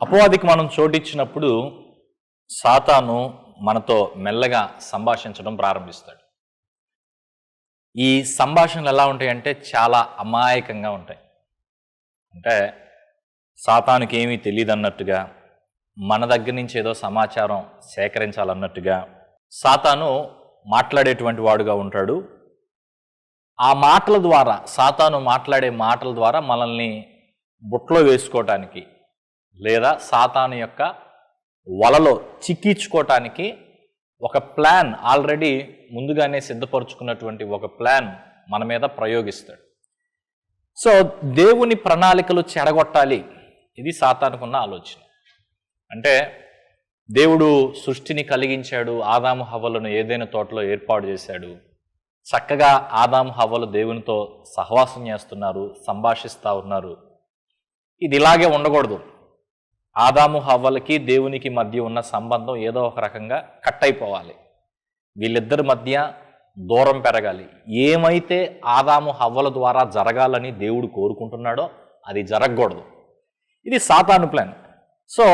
అపవాదికి మనం చోటిచ్చినప్పుడు సాతాను మనతో మెల్లగా సంభాషించడం ప్రారంభిస్తాడు. ఈ సంభాషణలు ఎలా ఉంటాయంటే చాలా అమాయకంగా ఉంటాయి. అంటే సాతానికి ఏమీ తెలియదు అన్నట్టుగా మన దగ్గర నుంచి ఏదో సమాచారం సేకరించాలన్నట్టుగా సాతాను మాట్లాడేటువంటి వాడుగా ఉంటాడు. ఆ మాటల ద్వారా సాతాను మాట్లాడే మాటల ద్వారా మనల్ని బుట్లో వేసుకోవటానికి లేదా సాతాను యొక్క వలలో చిక్కించుకోవటానికి ఒక ప్లాన్ ఆల్రెడీ ముందుగానే సిద్ధపరచుకున్నటువంటి ఒక ప్లాన్ మన మీద ప్రయోగిస్తాడు. సో దేవుని ప్రణాళికలు చెడగొట్టాలి. ఇది సాతానుకున్న ఆలోచన. అంటే దేవుడు సృష్టిని కలిగించాడు ఆదాము హవ్వలను ఏదైనా తోటలో ఏర్పాటు చేశాడు. చక్కగా ఆదాము హవ్వలు దేవునితో సహవాసం చేస్తున్నారు సంభాషిస్తూ ఉన్నారు. ఇది ఇలాగే ఉండకూడదు. ఆదాము హవ్వలకి దేవునికి మధ్య ఉన్న సంబంధం ఏదో ఒక రకంగా కట్ అయిపోవాలి. వీళ్ళిద్దరి మధ్య దూరం పెరగాలి. ఏమైతే ఆదాము హవ్వల ద్వారా జరగాలని దేవుడు కోరుకుంటున్నాడో అది జరగకూడదు. ఇది సాతాను ప్లాన్. సో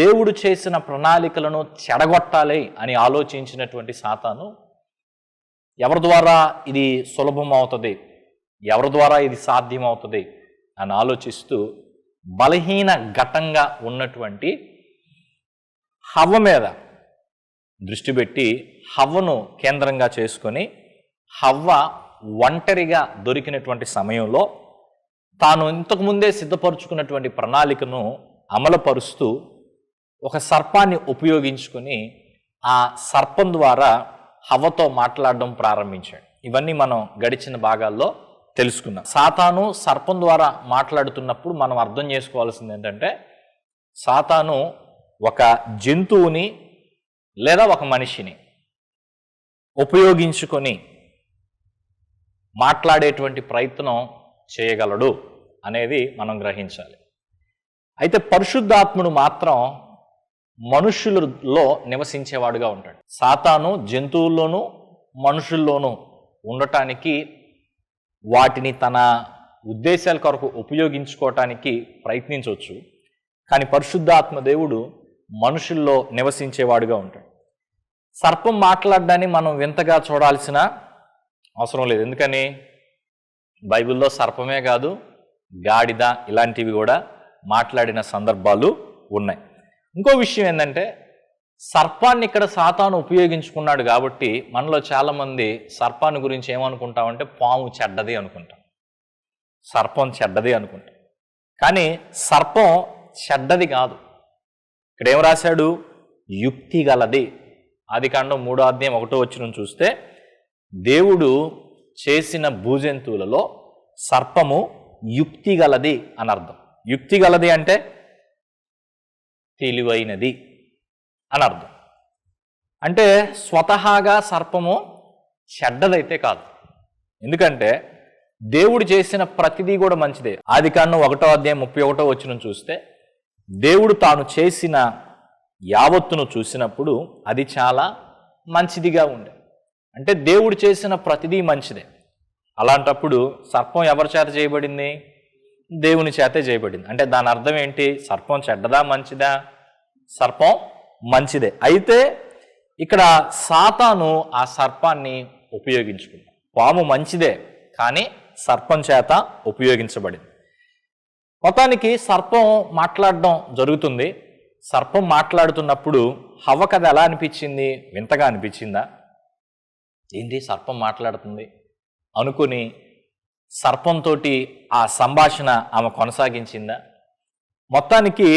దేవుడు చేసిన ప్రణాళికలను చెడగొట్టాలి అని ఆలోచించినటువంటి సాతాను ఎవరి ద్వారా ఇది సులభం అవుతుంది ఎవరి ద్వారా ఇది సాధ్యం అవుతుంది అని ఆలోచిస్తూ బలహీన ఘటంగా ఉన్నటువంటి హవ్వ మీద దృష్టి పెట్టి హవ్వను కేంద్రంగా చేసుకొని హవ్వ ఒంటరిగా దొరికినటువంటి సమయంలో తాను ఇంతకుముందే సిద్ధపరుచుకున్నటువంటి ప్రణాళికను అమలుపరుస్తూ ఒక సర్పాన్ని ఉపయోగించుకొని ఆ సర్పం ద్వారా హవ్వతో మాట్లాడడం ప్రారంభించాడు. ఇవన్నీ మనం గడిచిన భాగాల్లో తెలుసుకున్నాం సాతాను సర్పం ద్వారా మాట్లాడుతున్నప్పుడు మనం అర్థం చేసుకోవాల్సింది ఏంటంటే సాతాను ఒక జంతువుని లేదా ఒక మనిషిని ఉపయోగించుకొని మాట్లాడేటువంటి ప్రయత్నం చేయగలడు అనేది మనం గ్రహించాలి. అయితే పరిశుద్ధాత్ముడు మాత్రం మనుషులలో నివసించేవాడుగా ఉంటాడు. సాతాను జంతువుల్లోనూ మనుషుల్లోనూ ఉండటానికి వాటిని తన ఉద్దేశాల కొరకు ఉపయోగించుకోవటానికి ప్రయత్నించవచ్చు. కానీ పరిశుద్ధాత్మ దేవుడు మనుషుల్లో నివసించేవాడుగా ఉంటాడు. సర్పం మాట్లాడడాన్ని మనం వింతగా చూడాల్సిన అవసరం లేదు. ఎందుకని? బైబిల్లో సర్పమే కాదు గాడిద ఇలాంటివి కూడా మాట్లాడిన సందర్భాలు ఉన్నాయి. ఇంకో విషయం ఏంటంటే సర్పాన్ని ఇక్కడ సాతాను ఉపయోగించుకున్నాడు కాబట్టి మనలో చాలామంది సర్పాన్ని గురించి ఏమనుకుంటామంటే పాము చెడ్డది అనుకుంటాం. సర్పం చెడ్డది అనుకుంటాం. కానీ సర్పం చెడ్డది కాదు. ఇక్కడ ఏం రాశాడు? యుక్తి గలది. ఆది కాండం మూడో అధ్యాయం ఒకటో వచ్చిన చూస్తే దేవుడు చేసిన భూజంతువులలో సర్పము యుక్తి గలది అని అర్థం. యుక్తి గలది అంటే తెలివైనది. అని అర్థం. అంటే స్వతహాగా సర్పము చెడ్డదైతే కాదు. ఎందుకంటే దేవుడు చేసిన ప్రతిదీ కూడా మంచిదే. ఆది కాండం ఒకటో అధ్యాయం ముప్పై ఒకటో వచ్చిన చూస్తే దేవుడు తాను చేసిన యావత్తును చూసినప్పుడు అది చాలా మంచిదిగా ఉండే. అంటే దేవుడు చేసిన ప్రతిదీ మంచిదే. అలాంటప్పుడు సర్పం ఎవరి చేత చేయబడింది? దేవుని చేతే చేయబడింది. అంటే దాని అర్థం ఏంటి? సర్పం చెడ్డదా మంచిదా? సర్పం మంచిదే. అయితే ఇక్కడ సాతాను ఆ సర్పాన్ని ఉపయోగించుకుంది. పాము మంచిదే కానీ సర్పం చేత ఉపయోగించబడింది. మొత్తానికి సర్పం మాట్లాడడం జరుగుతుంది. సర్పం మాట్లాడుతున్నప్పుడు హవ్వ కథ ఎలా అనిపించింది? వింతగా అనిపించిందా? ఏంటి సర్పం మాట్లాడుతుంది? అనుకుని సర్పంతో ఆ సంభాషణ ఆమె కొనసాగించిందా? మొత్తానికి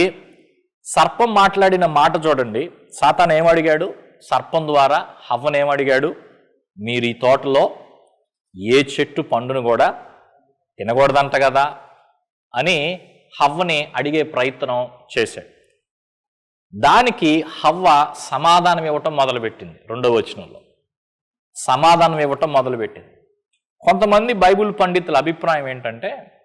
సర్పం మాట్లాడిన మాట చూడండి. సాతాన్ ఏమడిగాడు సర్పం ద్వారా హవ్వను ఏమడిగాడు మీరు ఈ తోటలో ఏ చెట్టు పండును కూడా తినకూడదంట కదా అని హవ్వని అడిగే ప్రయత్నం చేశాడు. దానికి హవ్వ సమాధానం ఇవ్వటం మొదలుపెట్టింది రెండవ వచనంలో. సమాధానం ఇవ్వటం మొదలుపెట్టింది. కొంతమంది బైబిల్ పండితుల అభిప్రాయం ఏంటంటే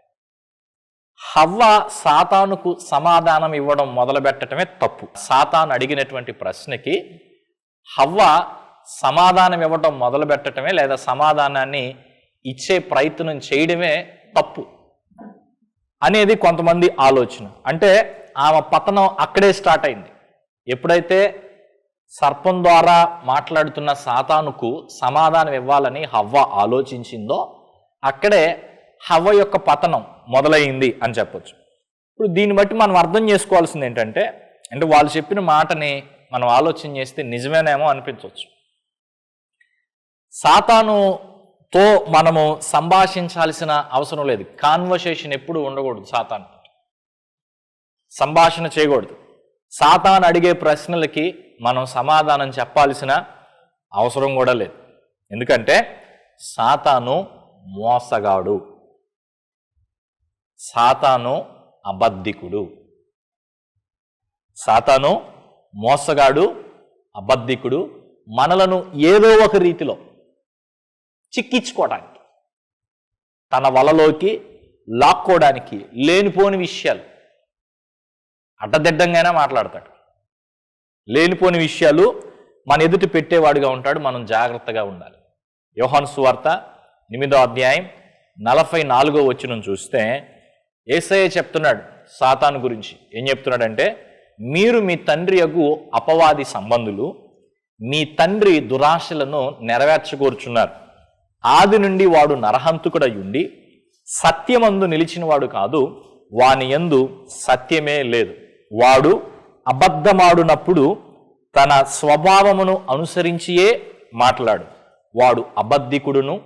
హవ్వ సాతానుకు సమాధానం ఇవ్వడం మొదలుపెట్టడమే తప్పు. సాతాను అడిగినటువంటి ప్రశ్నకి హవ్వ సమాధానం ఇవ్వడం మొదలు పెట్టటమే లేదా సమాధానాన్ని ఇచ్చే ప్రయత్నం చేయడమే తప్పు అనేది కొంతమంది ఆలోచన. అంటే ఆమె పతనం అక్కడే స్టార్ట్ అయింది. ఎప్పుడైతే సర్పం ద్వారా మాట్లాడుతున్న సాతానుకు సమాధానం ఇవ్వాలని హవ్వ ఆలోచించిందో అక్కడే హవ్వ యొక్క పతనం మొదలైంది అని చెప్పొచ్చు. ఇప్పుడు దీన్ని బట్టి మనం అర్థం చేసుకోవాల్సింది ఏంటంటే అంటే వాళ్ళు చెప్పిన మాటని మనం ఆలోచన చేస్తే నిజమేనేమో అనిపించవచ్చు సాతానుతో మనము సంభాషించాల్సిన అవసరం లేదు. కాన్వర్సేషన్ ఎప్పుడు ఉండకూడదు సాతాను. సంభాషణ చేయకూడదు. సాతాను అడిగే ప్రశ్నలకి మనం సమాధానం చెప్పాల్సిన అవసరం కూడా లేదు. ఎందుకంటే సాతాను మోసగాడు. సాతాను అబద్ధికుడు. సాతాను మోసగాడు అబద్ధికుడు మనలను ఏదో ఒక రీతిలో చిక్కించుకోవడానికి తన వలలోకి లాక్కోవడానికి లేనిపోని విషయాలు అడ్డదిడ్డంగానే మాట్లాడతాడు. లేనిపోని విషయాలు మన ఎదుటి పెట్టేవాడుగా ఉంటాడు మనం జాగ్రత్తగా ఉండాలి. యోహాను సువార్త ఎనిమిదో అధ్యాయం నలభై నాలుగో వచ్చిన చూస్తే ఏసయ్య చెప్తున్నాడు సాతాను గురించి. ఏం చెప్తున్నాడంటే మీరు మీ తండ్రి యగు అపవాది సంబంధులు మీ తండ్రి దురాశలను నెరవేర్చకూర్చున్నారు ఆది నుండి వాడు నరహంతుకుడై ఉండి సత్యమందు నిలిచినవాడు కాదు వాని ఎందు సత్యమే లేదు. వాడు అబద్ధమాడునప్పుడు తన స్వభావమును అనుసరించియే మాట్లాడు. వాడు అబద్ధికుడును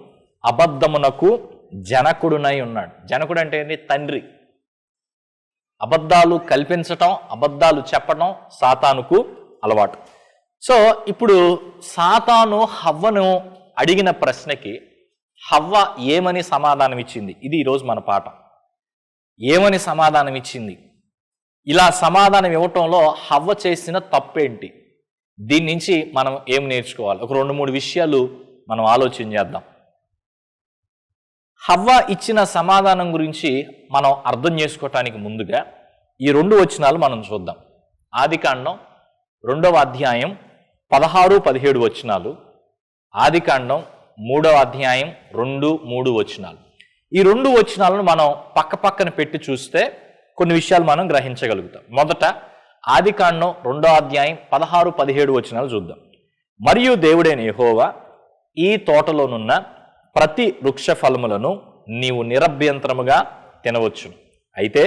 అబద్ధమునకు జనకుడునై ఉన్నాడు. జనకుడు అంటే ఏంటి తండ్రి. అబద్ధాలు కల్పించటం అబద్ధాలు చెప్పటం సాతానుకు అలవాటు. సో ఇప్పుడు సాతాను హవ్వను అడిగిన ప్రశ్నకి హవ్వ ఏమని సమాధానం ఇచ్చింది ఇది ఈరోజు మన పాఠం. ఏమని సమాధానం ఇచ్చింది ఇలా సమాధానం ఇవ్వటంలో హవ్వ చేసిన తప్పేంటి? దీని నుంచి మనం ఏం నేర్చుకోవాలి? ఒక రెండు మూడు విషయాలు మనం ఆలోచన చేద్దాం. హవ్వ ఇచ్చిన సమాధానం గురించి మనం అర్థం చేసుకోవటానికి ముందుగా ఈ రెండు వచనాలు మనం చూద్దాం. ఆదికాండం రెండవ అధ్యాయం పదహారు పదిహేడు వచనాలు. ఆదికాండం మూడవ అధ్యాయం రెండు మూడు వచనాలు. ఈ రెండు వచనాలను మనం పక్క పక్కన పెట్టి చూస్తే కొన్ని విషయాలు మనం గ్రహించగలుగుతాం. మొదట ఆదికాండం రెండో అధ్యాయం పదహారు పదిహేడు వచనాలు చూద్దాం. మరియు దేవుడైన యహోవా ఈ తోటలోనున్న ప్రతి వృక్ష ఫలములను నీవు నిరభ్యంతరముగా తినవచ్చు. అయితే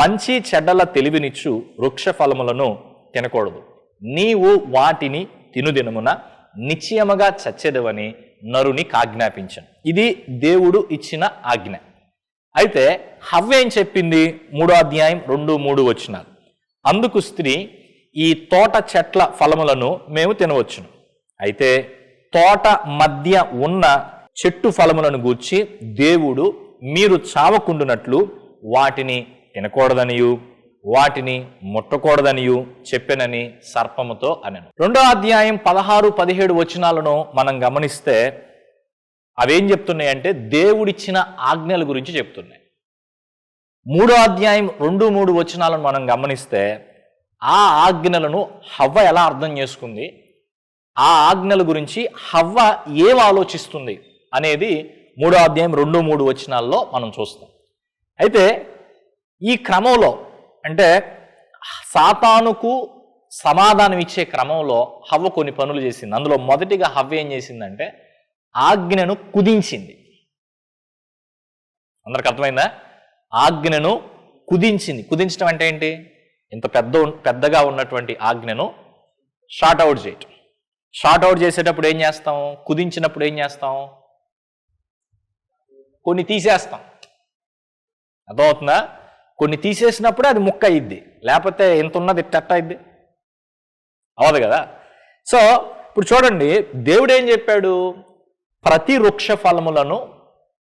మంచి చెడ్డల తెలివినిచ్చు వృక్ష ఫలములను తినకూడదు. నీవు వాటిని తినుదినమున నిశ్చయముగా చచ్చేదవని నరుని ఆజ్ఞాపించను ఇది దేవుడు ఇచ్చిన ఆజ్ఞ. అయితే హవ్వేం చెప్పింది? మూడో అధ్యాయం రెండు మూడు వచ్చినాలు అందుకు స్త్రీ ఈ తోట చెట్ల ఫలములను మేము తినవచ్చును. అయితే తోట మధ్య ఉన్న చెట్టు ఫలములను గూర్చి దేవుడు మీరు చావకుండునట్లు వాటిని తినకూడదనియు వాటిని ముట్టకూడదనియు చెప్పెనని సర్పముతో అనను. రెండో అధ్యాయం పదహారు పదిహేడు వచనాలను మనం గమనిస్తే అవేం చెప్తున్నాయంటే దేవుడిచ్చిన ఆజ్ఞల గురించి చెప్తున్నాయి. మూడో అధ్యాయం రెండు మూడు వచనాలను మనం గమనిస్తే ఆ ఆజ్ఞలను హవ్వ ఎలా అర్థం చేసుకుంది? ఆ ఆజ్ఞల గురించి హవ్వ ఏం ఆలోచిస్తుంది? అనేది మూడో అధ్యాయం రెండు మూడు వచనాల్లో మనం చూస్తాం. అయితే ఈ క్రమంలో అంటే సాతానుకు సమాధానం ఇచ్చే క్రమంలో హవ్వ కొన్ని పనులు చేసింది. అందులో మొదటిగా హవ్వ ఏం చేసిందంటే ఆజ్ఞను కుదించింది. అందరికి అర్థమైందా? ఆజ్ఞను కుదించింది. కుదించడం అంటే ఏంటి? ఇంత పెద్ద పెద్దగా ఉన్నటువంటి ఆజ్ఞను షార్ట్ అవుట్ చేయటం. షార్ట్ అవుట్ చేసేటప్పుడు ఏం చేస్తాం? కుదించినప్పుడు ఏం చేస్తాం? కొన్ని తీసేస్తాం. అర్థమవుతుందా? కొన్ని తీసేసినప్పుడు అది ముక్క అయింది లేకపోతే ఎంత ఉన్నది టట్ట అయింది అవదు కదా? సో ఇప్పుడు చూడండి దేవుడు ఏం చెప్పాడు? ప్రతి వృక్ష ఫలములను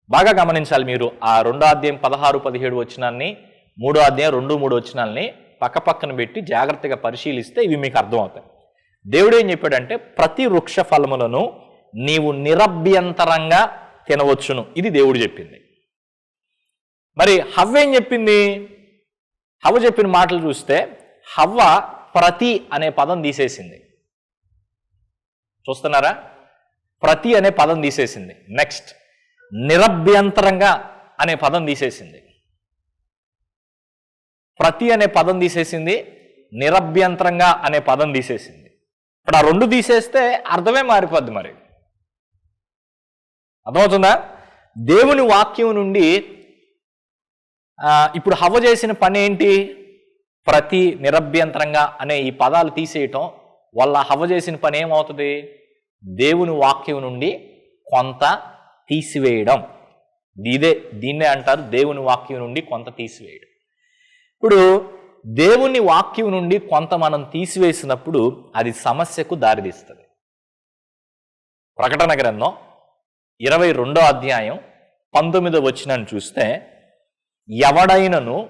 బాగా గమనించాలి మీరు. ఆ రెండో అధ్యాయం పదహారు పదిహేడు వచ్చినాన్ని మూడో అధ్యాయం రెండు మూడు వచ్చినాల్ని పక్క పక్కన పెట్టి జాగ్రత్తగా పరిశీలిస్తే ఇవి మీకు అర్థమవుతాయి. దేవుడు ఏం చెప్పాడంటే ప్రతి వృక్ష ఫలములను నీవు నిరభ్యంతరంగా తినవచ్చును. ఇది దేవుడు చెప్పింది. మరి హవ్వ ఏం చెప్పింది? హవ్వ చెప్పిన మాటలు చూస్తే హవ్వ ప్రతి అనే పదం తీసేసింది. చూస్తున్నారా? ప్రతి అనే పదం తీసేసింది. నెక్స్ట్ నిరభ్యంతరంగా అనే పదం తీసేసింది. ప్రతి అనే పదం తీసేసింది నిరభ్యంతరంగా అనే పదం తీసేసింది. ఇప్పుడు ఆ రెండు తీసేస్తే అర్థమే మారిపోద్ది మరి. అర్థమవుతుందా? దేవుని వాక్యం నుండి ఇప్పుడు హవ్వ చేసిన పని ఏంటి? ప్రతి నిరభ్యంతరంగా అనే ఈ పదాలు తీసేయటం వల్ల హవ్వ చేసిన పని ఏమవుతుంది? దేవుని వాక్యం నుండి కొంత తీసివేయడం. ఇదే దీన్నే అంటారు దేవుని వాక్యం నుండి కొంత తీసివేయడం. ఇప్పుడు దేవుని వాక్యం నుండి కొంత మనం తీసివేసినప్పుడు అది సమస్యకు దారితీస్తుంది. ప్రకటన గ్రంథం ఇరవై రెండో అధ్యాయం పంతొమ్మిదో వచ్చినని చూస్తే ఎవడైనను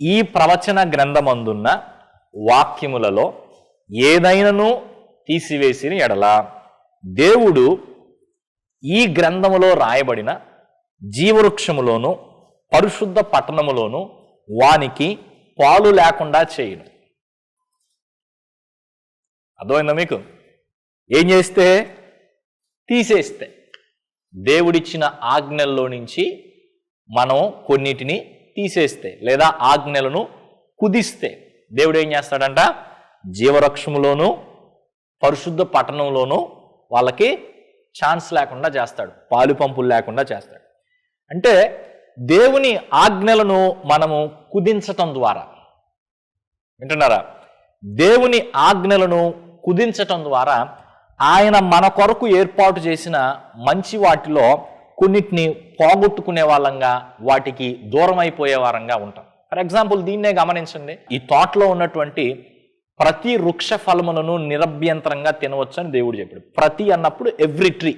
ఈ ప్రవచన గ్రంథమందున్న వాక్యములలో ఏదైనను తీసివేసిన ఎడల దేవుడు ఈ గ్రంథములో రాయబడిన జీవవృక్షములోను పరిశుద్ధ పట్టణములోను వానికి పాలు లేకుండా చేయను. అర్థమైందా మీకు? ఏం చేస్తే? తీసేస్తే. దేవుడిచ్చిన ఆజ్ఞల్లో నుంచి మనం కొన్నిటిని తీసేస్తే లేదా ఆజ్ఞలను కుదిస్తే దేవుడు ఏం చేస్తాడంట? జీవరక్షములోను పరిశుద్ధ పట్టణంలోనూ వాళ్ళకి ఛాన్స్ లేకుండా చేస్తాడు. పాలు పంపులు లేకుండా చేస్తాడు. అంటే దేవుని ఆజ్ఞలను మనము కుదించటం ద్వారా. వింటున్నారా? దేవుని ఆజ్ఞలను కుదించటం ద్వారా ఆయన మన కొరకు ఏర్పాటు చేసిన మంచి వాటిలో కొన్నిటిని పోగొట్టుకునే వాళ్ళంగా వాటికి దూరం అయిపోయే వారంగా ఉంటాం. ఫర్ ఎగ్జాంపుల్ దీన్నే గమనించండి. ఈ తోటలో ఉన్నటువంటి ప్రతి వృక్ష ఫలములను నిరభ్యంతరంగా తినవచ్చు అని దేవుడు చెప్పాడు. ప్రతి అన్నప్పుడు ఎవ్రీ ట్రీ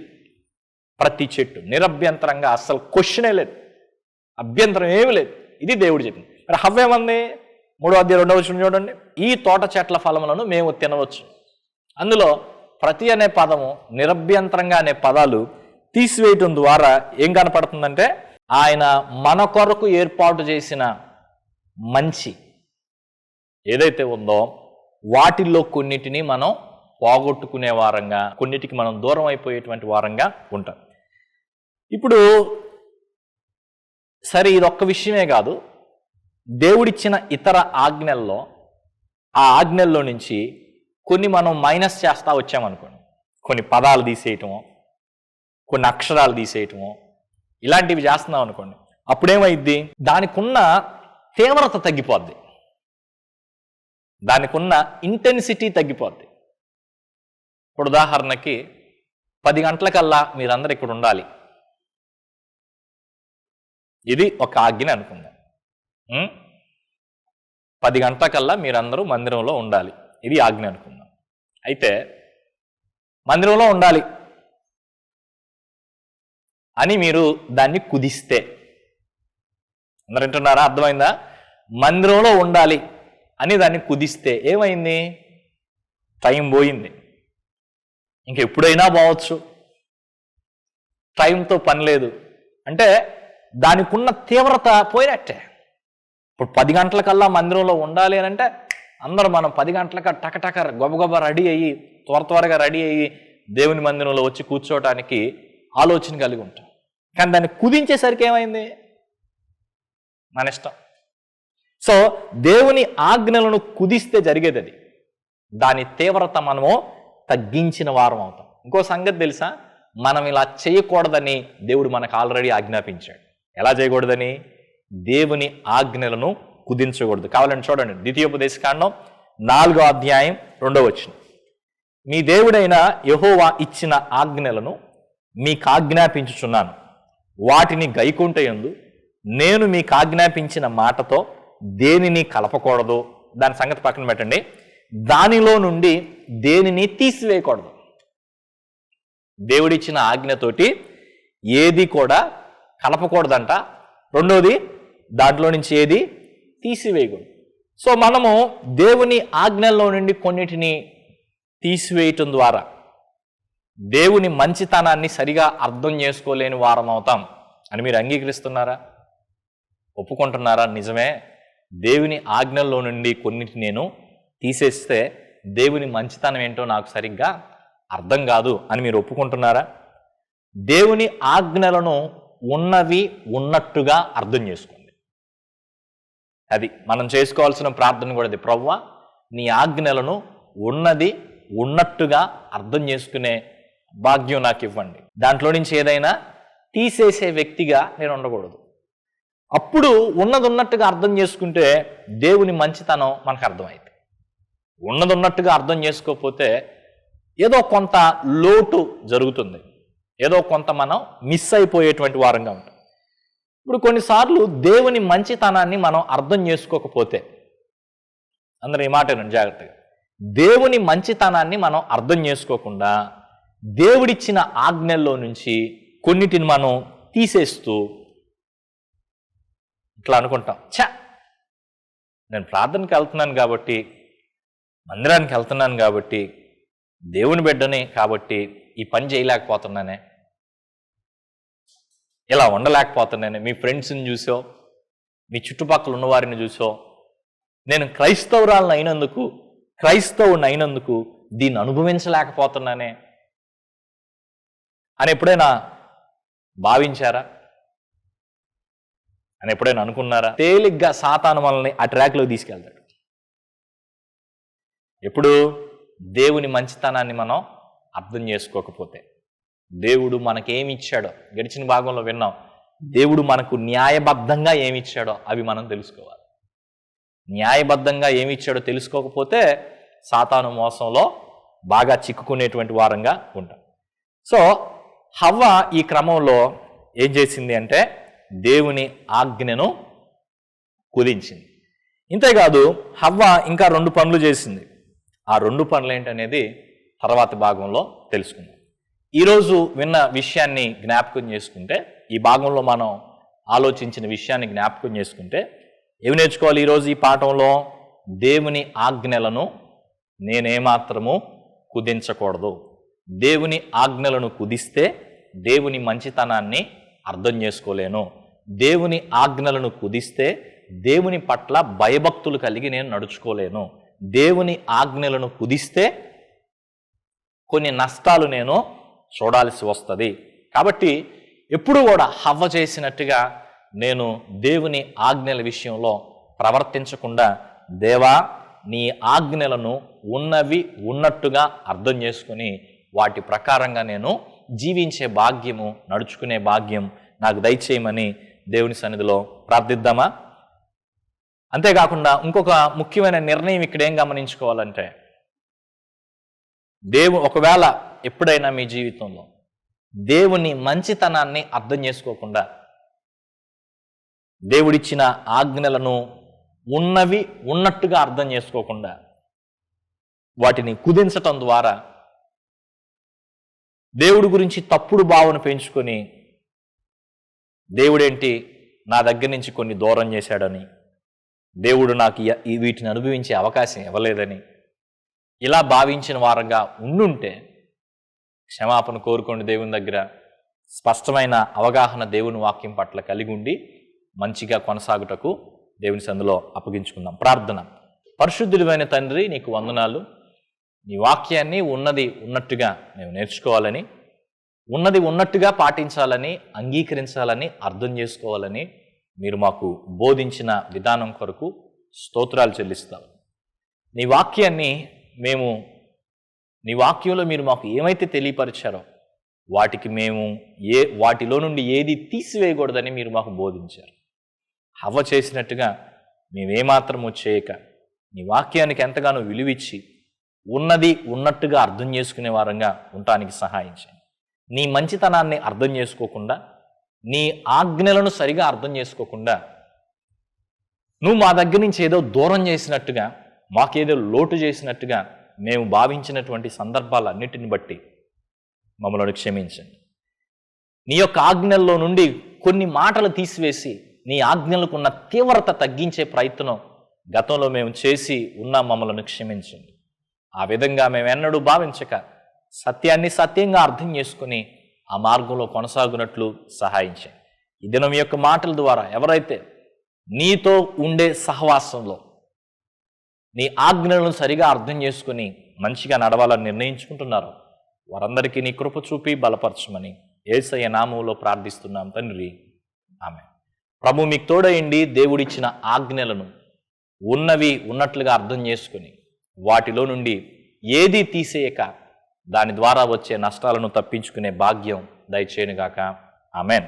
ప్రతి చెట్టు నిరభ్యంతరంగా అస్సలు క్వశ్చనే లేదు. అభ్యంతరం ఏమి లేదు. ఇది దేవుడు చెప్పింది. మరి హవ్వేమంది మూడో అధ్యాయ రెండవ చూడండి. ఈ తోట చెట్ల ఫలములను మేము తినవచ్చు. అందులో ప్రతి అనే పదము నిరభ్యంతరంగా అనే పదాలు తీసివేయటం ద్వారా ఏం కనపడుతుందంటే ఆయన మన కొరకు ఏర్పాటు చేసిన మంచి ఏదైతే ఉందో వాటిల్లో కొన్నిటిని మనం పోగొట్టుకునే వారంగా కొన్నిటికి మనం దూరం అయిపోయేటువంటి వారంగా ఉంటాం. ఇప్పుడు సరే ఇది ఒక్క విషయమే కాదు. దేవుడిచ్చిన ఇతర ఆజ్ఞల్లో ఆ ఆజ్ఞల్లో నుంచి కొన్ని మనం మైనస్ చేస్తా వచ్చామనుకోండి. కొన్ని పదాలు తీసేయటమో కొన్ని అక్షరాలు తీసేయటమో ఇలాంటివి చేస్తున్నాం అనుకోండి. అప్పుడేమైద్ది? దానికున్న తీవ్రత తగ్గిపోద్ది. దానికున్న ఇంటెన్సిటీ తగ్గిపోద్ది. ఇప్పుడు ఉదాహరణకి పది గంటలకల్లా మీరందరూ ఇక్కడ ఉండాలి. ఇది ఒక ఆజ్ఞ అనుకుందాం. పది గంటలకల్లా మీరందరూ మందిరంలో ఉండాలి. ఇది ఆజ్ఞ అనుకుందాం. అయితే మందిరంలో ఉండాలి అని మీరు దాన్ని కుదిస్తే. అందరు వింటున్నారా? అర్థమైందా? మందిరంలో ఉండాలి అని దాన్ని కుదిస్తే ఏమైంది? టైం పోయింది. ఇంక ఎప్పుడైనా పోవచ్చు. టైంతో పని లేదు. అంటే దానికి ఉన్న తీవ్రత పోయినట్టే. ఇప్పుడు పది గంటలకల్లా మందిరంలో ఉండాలి అని అంటే అందరూ మనం పది గంటలక టకటక గబగబ రెడీ అయ్యి త్వర త్వరగా రెడీ అయ్యి దేవుని మందిరంలో వచ్చి కూర్చోవటానికి ఆలోచన కలిగి ఉంటాం. కానీ దాన్ని కుదించేసరికి ఏమైంది? మన ఇష్టం. సో దేవుని ఆజ్ఞలను కుదిస్తే జరిగేది అది. దాని తీవ్రత మనము తగ్గించిన వారం అవుతాం. ఇంకో సంగతి తెలుసా? మనం ఇలా చేయకూడదని దేవుడు మనకు ఆల్రెడీ ఆజ్ఞాపించాడు. ఎలా చేయకూడదని? దేవుని ఆజ్ఞలను కుదించకూడదు. కావాలని చూడండి ద్వితీయోపదేశకాండం నాలుగో అధ్యాయం రెండో వచ్చిన మీ దేవుడైన యహోవా ఇచ్చిన ఆజ్ఞలను మీకు ఆజ్ఞాపించుచున్నాను వాటిని గైకుంటయందు నేను మీకు ఆజ్ఞాపించిన మాటతో దేనిని కలపకూడదు? దాని సంగతి పక్కన పెట్టండి. దానిలో నుండి దేనిని తీసివేయకూడదు. దేవుడిచ్చిన ఆజ్ఞతోటి ఏది కూడా కలపకూడదంట. రెండోది దాంట్లో నుంచి ఏది తీసివేయకూడదు. సో మనము దేవుని ఆజ్ఞల్లో నుండి కొన్నిటిని తీసివేయటం ద్వారా దేవుని మంచితనాన్ని సరిగా అర్థం చేసుకోలేని వారం అవుతాం అని మీరు అంగీకరిస్తున్నారా? ఒప్పుకుంటున్నారా? నిజమే. దేవుని ఆజ్ఞల్లో నుండి కొన్నిటి నేను తీసేస్తే దేవుని మంచితనం ఏంటో నాకు సరిగ్గా అర్థం కాదు అని మీరు ఒప్పుకుంటున్నారా? దేవుని ఆజ్ఞలను ఉన్నవి ఉన్నట్టుగా అర్థం చేసుకోండి. అది మనం చేసుకోవాల్సిన ప్రార్థన కూడా అది. ప్రవ్వ నీ ఆజ్ఞలను ఉన్నది ఉన్నట్టుగా అర్థం చేసుకునే భాగ్యం నాకు ఇవ్వండి. దాంట్లో నుంచి ఏదైనా తీసేసే వ్యక్తిగా నేను ఉండకూడదు. అప్పుడు ఉన్నది ఉన్నట్టుగా అర్థం చేసుకుంటే దేవుని మంచితనం మనకు అర్థమైంది ఉన్నది ఉన్నట్టుగా అర్థం చేసుకోకపోతే ఏదో కొంత లోటు జరుగుతుంది. ఏదో కొంత మనం మిస్ అయిపోయేటువంటి వారంగా ఉంటాం. ఇప్పుడు కొన్నిసార్లు దేవుని మంచితనాన్ని మనం అర్థం చేసుకోకపోతే అందరూ ఈ మాట జాగ్రత్తగా. దేవుని మంచితనాన్ని మనం అర్థం చేసుకోకుండా దేవుడిచ్చిన ఆజ్ఞల్లో నుంచి కొన్నిటిని మనం తీసేస్తూ ఇట్లా అనుకుంటాం ఛ! నేను ప్రార్థనకి వెళ్తున్నాను కాబట్టి మందిరానికి వెళ్తున్నాను కాబట్టి దేవుని బిడ్డని కాబట్టి ఈ పని చేయలేకపోతున్నానే. ఇలా ఉండలేకపోతున్నానే. మీ ఫ్రెండ్స్ని చూసో మీ చుట్టుపక్కల ఉన్నవారిని చూసో నేను క్రైస్తవురాలను అయినందుకు క్రైస్తవుని అయినందుకు దీన్ని అనుభవించలేకపోతున్నానే అని ఎప్పుడైనా భావించారా? అని ఎప్పుడైనా అనుకున్నారా? తేలిగ్గా సాతాను మనల్ని ఆ ట్రాక్లో తీసుకెళ్తాడు. ఎప్పుడు దేవుని మంచితనాన్ని మనం అర్థం చేసుకోకపోతే. దేవుడు మనకేమిచ్చాడో గడిచిన భాగంలో విన్నాం. దేవుడు మనకు న్యాయబద్ధంగా ఏమి ఇచ్చాడో అవి మనం తెలుసుకోవాలి. న్యాయబద్ధంగా ఏమి ఇచ్చాడో తెలుసుకోకపోతే సాతాను మోసంలో బాగా చిక్కుకునేటువంటి వారంగా ఉంటాం. సో హవ్వ ఈ క్రమంలో ఏం చేసింది అంటే దేవుని ఆజ్ఞను కుదించింది. ఇంతేకాదు హవ్వ ఇంకా రెండు పనులు చేసింది. ఆ రెండు పనులు ఏంటనేది తర్వాతి భాగంలో తెలుసుకుందాం. ఈరోజు విన్న విషయాన్ని జ్ఞాపకం చేసుకుంటే ఈ భాగంలో మనం ఆలోచించిన విషయాన్ని జ్ఞాపకం చేసుకుంటే ఏమి నేర్చుకోవాలి ఈరోజు ఈ పాఠంలో? దేవుని ఆజ్ఞలను నేనేమాత్రము కుదించకూడదు. దేవుని ఆజ్ఞలను కుదిస్తే దేవుని మంచితనాన్ని అర్థం చేసుకోలేను. దేవుని ఆజ్ఞలను కుదిస్తే దేవుని పట్ల భయభక్తులు కలిగి నేను నడుచుకోలేను. దేవుని ఆజ్ఞలను కుదిస్తే కొన్ని నష్టాలు నేను చూడాల్సి వస్తుంది. కాబట్టి ఎప్పుడు కూడా హవ్వ చేసినట్టుగా నేను దేవుని ఆజ్ఞల విషయంలో ప్రవర్తించకుండా దేవా నీ ఆజ్ఞలను ఉన్నవి ఉన్నట్టుగా అర్థం చేసుకుని వాటి ప్రకారంగా నేను జీవించే భాగ్యము నడుచుకునే భాగ్యం నాకు దయచేయమని దేవుని సన్నిధిలో ప్రార్థిద్దామా? అంతేకాకుండా ఇంకొక ముఖ్యమైన నిర్ణయం ఇక్కడ ఏం గమనించుకోవాలంటే దేవు ఒకవేళ ఎప్పుడైనా మీ జీవితంలో దేవుని మంచితనాన్ని అర్థం చేసుకోకుండా దేవుడిచ్చిన ఆజ్ఞలను ఉన్నవి ఉన్నట్టుగా అర్థం చేసుకోకుండా వాటిని కుదించటం ద్వారా దేవుడి గురించి తప్పుడు భావన పెంచుకొని దేవుడేంటి నా దగ్గర నుంచి కొన్ని దూరం చేశాడని దేవుడు నాకు ఈ వీటిని అనుభవించే అవకాశం ఇవ్వలేదని ఇలా భావించిన వారంగా ఉండుంటే క్షమాపణ కోరుకోండి దేవుని దగ్గర. స్పష్టమైన అవగాహన దేవుని వాక్యం పట్ల కలిగి ఉండి మంచిగా కొనసాగుటకు దేవుని సందులో అప్పగించుకుందాం. ప్రార్థన. పరిశుద్ధుడివైన తండ్రి నీకు వందనాలు. నీ వాక్యాన్ని ఉన్నది ఉన్నట్టుగా మేము నేర్చుకోవాలని ఉన్నది ఉన్నట్టుగా పాటించాలని అంగీకరించాలని అర్థం చేసుకోవాలని మీరు మాకు బోధించిన విధానం కొరకు స్తోత్రాలు చెల్లిస్తాం. నీ వాక్యాన్ని మేము నీ వాక్యంలో మీరు మాకు ఏమైతే తెలియపరిచారో వాటికి మేము ఏ వాటిలో నుండి ఏది తీసివేయకూడదని మీరు మాకు బోధించారు. హవ్వ చేసినట్టుగా మేమేమాత్రము చేయక నీ వాక్యానికి ఎంతగానో విలువిచ్చి ఉన్నది ఉన్నట్టుగా అర్థం చేసుకునే వారంగా ఉండటానికి సహాయం చేయండి. నీ మంచితనాన్ని అర్థం చేసుకోకుండా నీ ఆజ్ఞలను సరిగా అర్థం చేసుకోకుండా నువ్వు మా దగ్గర నుంచి ఏదో దూరం చేసినట్టుగా మాకేదో లోటు చేసినట్టుగా మేము భావించినటువంటి సందర్భాలన్నిటిని బట్టి మమ్మల్ని క్షమించండి. నీ యొక్క ఆజ్ఞల్లో నుండి కొన్ని మాటలు తీసివేసి నీ ఆజ్ఞలకు ఉన్న తీవ్రత తగ్గించే ప్రయత్నం గతంలో మేము చేసి ఉన్న మమ్మల్ని క్షమించండి. ఆ విధంగా మేము ఎన్నడూ భావించక సత్యాన్ని సత్యంగా అర్థం చేసుకుని ఆ మార్గంలో కొనసాగునట్లు సహాయించండి. ఈ దినం యొక్క మాటల ద్వారా ఎవరైతే నీతో ఉండే సహవాసంలో నీ ఆజ్ఞలను సరిగా అర్థం చేసుకుని మంచిగా నడవాలని నిర్ణయించుకుంటున్నారు. వారందరికీ నీ కృప చూపి బలపరచమని ఏసయ్య నామంలో ప్రార్థిస్తున్నాం తండ్రి. ఆమె ప్రభు మీకు తోడయండి. దేవుడిచ్చిన ఆజ్ఞలను ఉన్నవి ఉన్నట్లుగా అర్థం చేసుకుని వాటిలో నుండి ఏది తీసేయక దాని ద్వారా వచ్చే నష్టాలను తప్పించుకునే భాగ్యం దయచేయనుగాక. ఆమెన్.